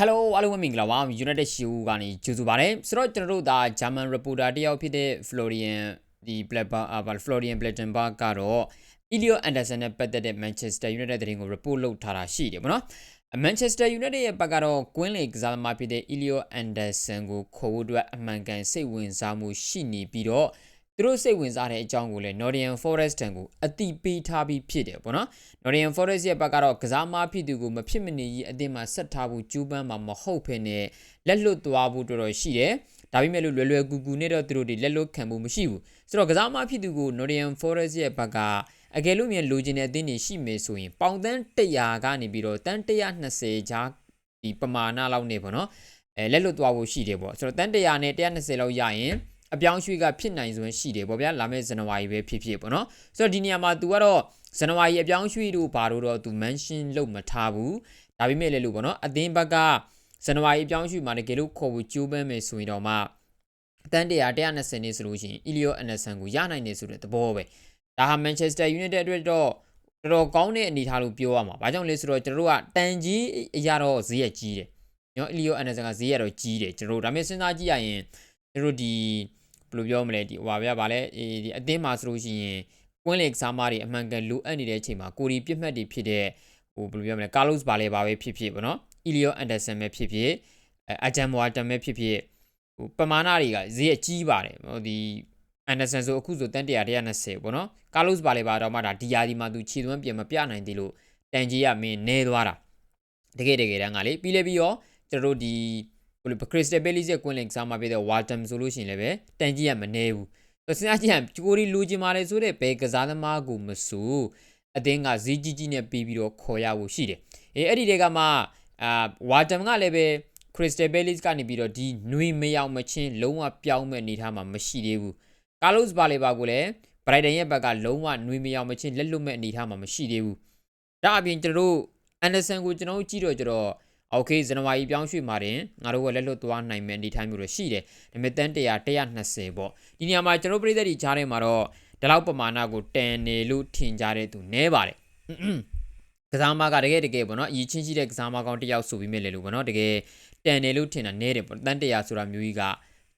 Hello အားလုံးပဲမင်္ဂလာပါ United Show ကနေကြိုဆိုပါရစေဆိုတော့ကျွန်တော်တို့ဒါ German reporter တယောက်ဖြစ်တဲ့ Florian ဒီ Blackburn အာ Florian Blattenberg ကတော့ Elio Anderson နဲ့ပတ်သက်တဲ့ Manchester United သတင်းကို report လုပ်ထားတာရှိတယ်ပေါ့နော် Manchester United ရဲ့ဘက်ကတော့ကွင်းလေကစားသမားဖြစ်တဲ့ Elio Anderson ကိုခေါ်ဖို့အတွက်အမှန်ကန်စိတ်ဝင်စားမှုရှိနေပြီးတော့ သူတို့စိတ်ဝင်စားတဲ့အကြောင်းကိုလည်း Nottingham Forest တန်ကိုအတိပေးထားပြီးဖြစ်တယ်ပေါ့နော် Nottingham Forest ရဲ့ဘက်ကတော့ကစားသမားဖြစ်သူကိုမဖြစ်မနေကြီးအသင်းမှာဆက်ထားဖို့ကြိုးပမ်းမှာမဟုတ်ဖ ೇನೆ လက်လွတ်သွားဖို့တော်တော်ရှိတယ်ဒါပေမဲ့လို့လွယ်လွယ်ကူကူနဲ့တော့သူတို့တွေလက်လွတ်ခံဖို့မရှိဘူးဆိုတော့ကစားသမားဖြစ်သူကို Nottingham Forest ရဲ့ဘက်ကအကယ်လို့မြန်လိုချင်တဲ့အသင်းတွေရှိမယ်ဆိုရင်ပေါင်တန်း100ကနေပြီးတော့တန်း120ကြားဒီပမာဏလောက်နေပေါ့နော်အဲလက်လွတ်သွားဖို့ရှိတယ်ပေါ့ဆိုတော့တန်း100နဲ့120လောက်ရရင် အပြောင်းရွှေ့ကဖြစ်နိုင်စွမ်းရှိတယ်ပေါ့ဗျာလာမယ့်ဇန်နဝါရီပဲဖြစ်ဖြစ်ပေါ့နော်ဆိုတော့ဒီနေရာမှာ तू ကတော့ဇန်နဝါရီအပြောင်းရွှေ့တို့ဘာလို့တော့ तू mention လုပ်မထားဘူးဒါပေမဲ့လည်းလို့ပေါ့နော်အသင်းဘက်ကဇန်နဝါရီအပြောင်းရွှေ့မှာတကယ်လို့ခေါ်ဖို့ကြိုးပမ်းမယ်ဆိုရင်တော့မှအတန်း100 120နေဆိုလို့ရှိရင် Elio Anderson ကိုရနိုင်တယ်ဆိုတဲ့သဘောပဲဒါဟာ Manchester United အတွက်တော့တော်တော်ကောင်းတဲ့အနေအထားလို့ပြောရမှာ။ဘာကြောင့်လဲဆိုတော့ကျွန်တော်တို့ကတန်ကြီးအရာတော့ဈေးရကြီးတယ်။နော် Elio Anderson ကဈေးရတော့ကြီးတယ်ကျွန်တော်တို့ဒါပေမဲ့စဉ်းစားကြည့်ရရင်ကျွန်တော်တို့ဒီ ဘယ်လိုပြောမလဲဒီဟိုပါဗျာဗာလဲဒီအသင်းမှာဆိုလို့ရှိရင်ကွင်းလေကစားမတွေအမှန်ကန်လိုအပ်နေတဲ့အချိန်မှာကိုရီပြစ်မှတ်တွေဖြစ်တဲ့ဟိုဘယ်လိုပြောမလဲကာလော့စ်ဘာလဲပါပဲဖြစ်ဖြစ်ပေါ့နော် Elio Anderson ပဲဖြစ်ဖြစ်အဂျမ်ဝါတန်ပဲဖြစ်ဖြစ်ဟိုပမာဏတွေကဈေးရကြီးပါတယ်ဟိုဒီ Anderson ဆိုအခုဆိုတန်100 120ပေါ့နော်ကာလော့စ်ဘာလဲပါတော့မှဒါဒီယာဒီမှာသူခြေသွမ်းပြင်မပြနိုင်သေးလို့တန်ကြီးကမင်းနေသွားတာတကယ်တကယ်တမ်းကလေပြီးလဲပြီးရောကျွန်တော်တို့ဒီ ဘယ်လိုခရစ်စတယ်ဘယ်လီရဲ့ကွင်းလင်ကစားမှာပြတဲ့ဝါတမ်ဆိုလို့ရှိရင်လည်းပဲတန်ကြီးကမနေဘူးစဉ်းစားကြည့်ရင်ကိုရီလူချင်းမာလေဆိုတဲ့ဘယ်ကစားသမားကိုမဆိုအတင်းကဈေးကြီးကြီးနဲ့ပြီးပြီးတော့ခေါ်ရဖို့ရှိတယ်အေးအဲ့ဒီတွေကမှအာဝါတမ်ကလည်းပဲခရစ်စတယ်ဘယ်လီကနေပြီးတော့ဒီနွေမရောက်မချင်းလုံးဝပြောင်းမဲ့အနေထားမှာမရှိသေးဘူးကာလော့စ်ဘာလေဘာကိုလည်းဘရိုက်တန်ရဲ့ဘက်ကလုံးဝနွေမရောက်မချင်းလက်လွတ်မဲ့အနေထားမှာမရှိသေးဘူးဒါအပြင်ကျွန်တော်တို့အန်ဒါဆန်ကိုကျွန်တော်တို့ကြည့်တော့ကျတော့ ။အော်ကေဇန်နဝါရီပြောင်းရွှေ့မှာတင်ငါတို့ကလက်လွတ်သွားနိုင်မယ့်အနေအထားမျိုးတွေရှိတယ်။ဒါပေမဲ့တန်100 120ပေါ့။ဒီနေရာမှာကျွန်တော်ပြည်သက်တွေကြားထဲမှာတော့ဒီလောက်ပမာဏကိုတန်နေလို့ထင်ကြတဲ့သူနည်းပါတယ်။ကစားမကတကယ်တကယ်ပေါ့နော်အရင်ချင်းရှိတဲ့ကစားမကောင်တယောက်ဆိုပြီးမြင်လေလို့ပေါ့နော်တကယ်တန်တယ်လို့ထင်တာနည်းတယ်ပေါ့တန်100ဆိုတာမျိုးကြီးက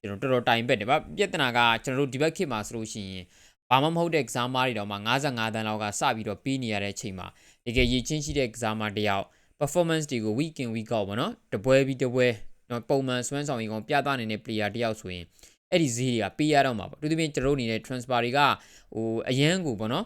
ကျွန်တော်တော်တော်တိုင်ပက်တယ်ဗျပြဿနာကကျွန်တော်တို့ဒီဘက်ခေတ်မှာဆိုလို့ရှိရင်ဘာမှမဟုတ်တဲ့ကစားမတွေတော့မှ55တန်းလောက်ကစပြီးတော့ပြီးနေရတဲ့အချိန်မှာတကယ်ရည်ချင်းရှိတဲ့ကစားမတယောက် performance တွေကို week in week out ပေါ့နော်တပွဲပြီးတပွဲနော်ပုံမှန်စွမ်းဆောင်ရည်ကောင်ပြသနေတဲ့ player တယောက်ဆိုရင်အဲ့ဒီဈေးတွေကပေးရတော့မှာပေါ့သူတို့ပြင်ကျွန်တော်နေတဲ့ transfer တွေကဟိုအရန်ကိုပေါ့နော်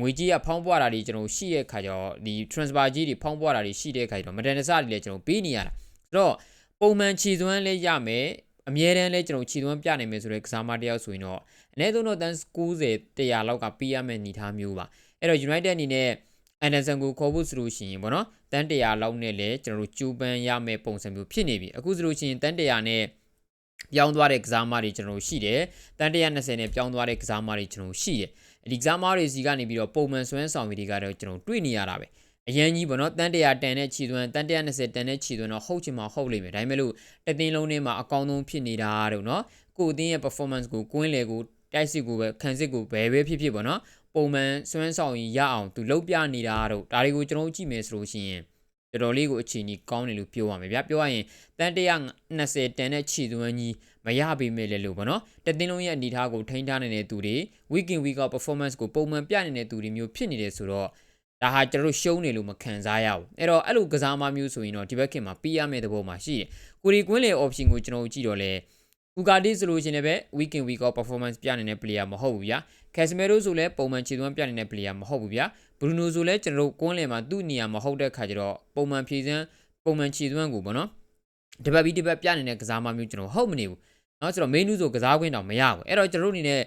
ငွေကြီးကဖောင်းပွားတာတွေကျွန်တော်ရှိတဲ့ခါကျတော့ဒီ transfer ကြီးတွေဖောင်းပွားတာတွေရှိတဲ့ခါကျတော့မတန်တဆတွေလည်းကျွန်တော်ပေးနေရတာဆိုတော့ပုံမှန်ခြေသွမ်းလေးရမယ်အမြဲတမ်းလဲကျွန်တော်ခြေသွမ်းပြနိုင်မယ်ဆိုတဲ့ကစားမတယောက်ဆိုရင်တော့အနည်းဆုံးတော့တန်း90 100လောက်ကပေးရမယ့်အနေအထားမျိုးပါအဲ့တော့ United အနေနဲ့ အန်ဒန်ဆန်ကိုခေါ်ဖို့ဆိုလို့ရှိရင်ပေါ့နော်တန်တရာလောက်နဲ့လည်းကျွန်တော်တို့ကြိုးပမ်းရမယ့်ပုံစံမျိုးဖြစ်နေပြီအခုဆိုလို့ရှိရင်တန်တရာနဲ့ပြောင်းသွားတဲ့ကစားမတွေကျွန်တော်တို့ရှိတယ်တန်တရာ20နဲ့ပြောင်းသွားတဲ့ကစားမတွေကျွန်တော်တို့ရှိတယ်ဒီကစားမတွေစီကနေပြီးတော့ပုံမှန်စွမ်းဆောင်ရည်တွေကတော့ကျွန်တော်တွေ့နေရတာပဲအရင်ကြီးပေါ့နော်တန်တရာတန်နဲ့ခြေသွန်းတန်တရာ20တန်နဲ့ခြေသွန်းတော့ဟုတ်ချင်မှဟုတ်လိမ့်မယ်ဒါပေမဲ့လို့တသင်းလုံးထဲမှာအကောင်းဆုံးဖြစ်နေတာတို့နော်ကိုယ်အသင်းရဲ့ performance ကိုကွင်းလေကိုတိုက်စစ်ကိုပဲခံစစ်ကိုဘယ်ပဲဖြစ်ဖြစ်ပေါ့နော် ပုံမှန်စွမ်းဆောင်ရင်ရအောင်သူလှုပ်ပြနေတာတော့ဒါတွေကိုကျွန်တော်ကြည့်မယ်ဆိုလို့ရှိရင်တော်တော်လေးကိုအခြေအနေကောင်းတယ်လို့ပြောရမယ်ဗျာပြောရရင်တန်120တန်တဲ့ခြေသွမ်းကြီးမရပေမဲ့လည်းလို့ပေါ့နော်တသင်းလုံးရဲ့အနေအထားကိုထိန်းထားနေတဲ့သူတွေ week in week out performance ကိုပုံမှန်ပြနေတဲ့သူတွေမျိုးဖြစ်နေတယ်ဆိုတော့ဒါဟာကျွန်တော်တို့ရှုံးနေလို့မခံစားရဘူးအဲ့တော့အဲ့လိုကစားမမျိုးဆိုရင်တော့ဒီဘက်ခင်မှာပေးရမယ့်သဘောမှာရှိတယ်ကိုရီကွင်းလေ option ကိုကျွန်တော်ကြည့်တော့လဲ ။ Ugarte ဆိုလို့ရှိရင်လည်း week in week out performance ပြနေတဲ့ player မဟုတ်ဘူးဗျာ။ Casemiro ဆိုလည်းပုံမှန်ခြေသွမ်းပြနေတဲ့ player မဟုတ်ဘူးဗျာ။ Bruno ဆိုလည်းကျွန်တော်တို့ကွန်းလယ်မှာသူ့နေရာမဟုတ်တဲ့ခါကျတော့ပုံမှန်ဖြည့်စွမ်းပုံမှန်ခြေသွမ်းကိုပေါ့နော်။တပတ်ပြီးတပတ်ပြနေတဲ့ကစားမမျိုးကျွန်တော်ဟုတ်မနေဘူး။နော်ဆိုတော့ main ဆိုကစားခွင့်တော့မရဘူး။အဲ့တော့ကျွန်တော်တို့အနေနဲ့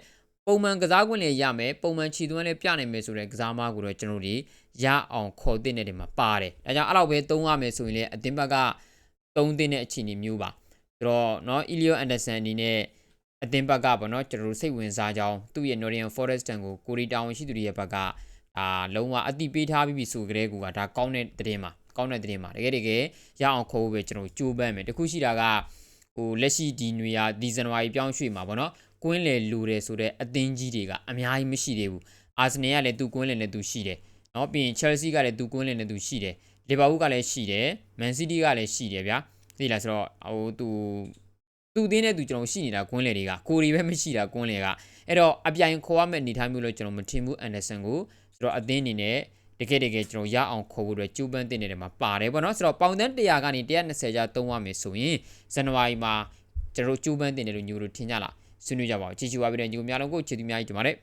ပုံမှန်ကစားခွင့်လည်းရမယ်ပုံမှန်ခြေသွမ်းလည်းပြနိုင်မယ်ဆိုတဲ့ကစားမကိုတော့ကျွန်တော်တို့ရအောင်ခေါ်တဲ့တဲ့မှာပါတယ်။ဒါကြောင့်အဲ့လောက်ပဲသုံးရမယ်ဆိုရင်လည်းအတင်းဘက်ကသုံးတဲ့အခြေအနေမျိုးပါ။ ဆိုတော့เนาะ Elio Anderson အနေနဲ့အသင်းဘက်ကပေါ့နော်ကျွန်တော်တို့စိတ်ဝင်စားကြောင်းသူ့ရဲ့ Nottingham Forest တန်ကိုကိုရီတောင်ရှိသူတွေရဲ့ဘက်ကအာလုံးဝအတိပေးထားပြီးပြီဆိုကြတဲ့ကူကဒါကောင်းတဲ့သတင်းပါကောင်းတဲ့သတင်းပါတကယ်တကယ်ရအောင်ခိုးပဲကျွန်တော်ကြိုးပမ်းမယ်တခုရှိတာကဟိုလက်ရှိဒီနွေရာဒီဇန်နဝါရီပြောင်းရွှေ့မှာပေါ့နော်ကွင်းလေလူတယ်ဆိုတဲ့အသင်းကြီးတွေကအများကြီးမရှိသေးဘူးအာဆင်နယ်ကလည်းသူကွင်းလေနဲ့သူရှိတယ်နော်ပြီးရင် Chelsea ကလည်းသူကွင်းလေနဲ့သူရှိတယ် လီဗာပူးကလည်းရှိတယ်မန်စီးတီးကလည်းရှိတယ်ဗျာ သိလားဆိုတော့ဟိုသူသူအသင်းနဲ့သူကျွန်တော်ရှိနေတာကွင်းလေတွေကကိုရီပဲမရှိတာကွင်းလေကအဲ့တော့အပြိုင်ခေါ်ရမယ့်အနေအထားမျိုးလို့ကျွန်တော်မထင်ဘူးအန်ဒါဆန်ကိုဆိုတော့အသင်းအနေနဲ့တကယ်တကယ်ကျွန်တော်ရအောင်ခေါ်ဖို့အတွက်ကြိုးပမ်းတင်နေတဲ့မှာပါတယ်ပေါ့နော်ဆိုတော့ပေါင်တန်း100ကနေ120ကျသုံးရမယ်ဆိုရင်ဇန်နဝါရီမှာကျွန်တော်ကြိုးပမ်းတင်တယ်လို့ညို့လို့ထင်ကြလားဆွေးနွေးကြပါဦးကြည့်ချူပါပြီးတဲ့ညီကိုများလုံးကိုချစ်သူများကြီးကြပါမယ်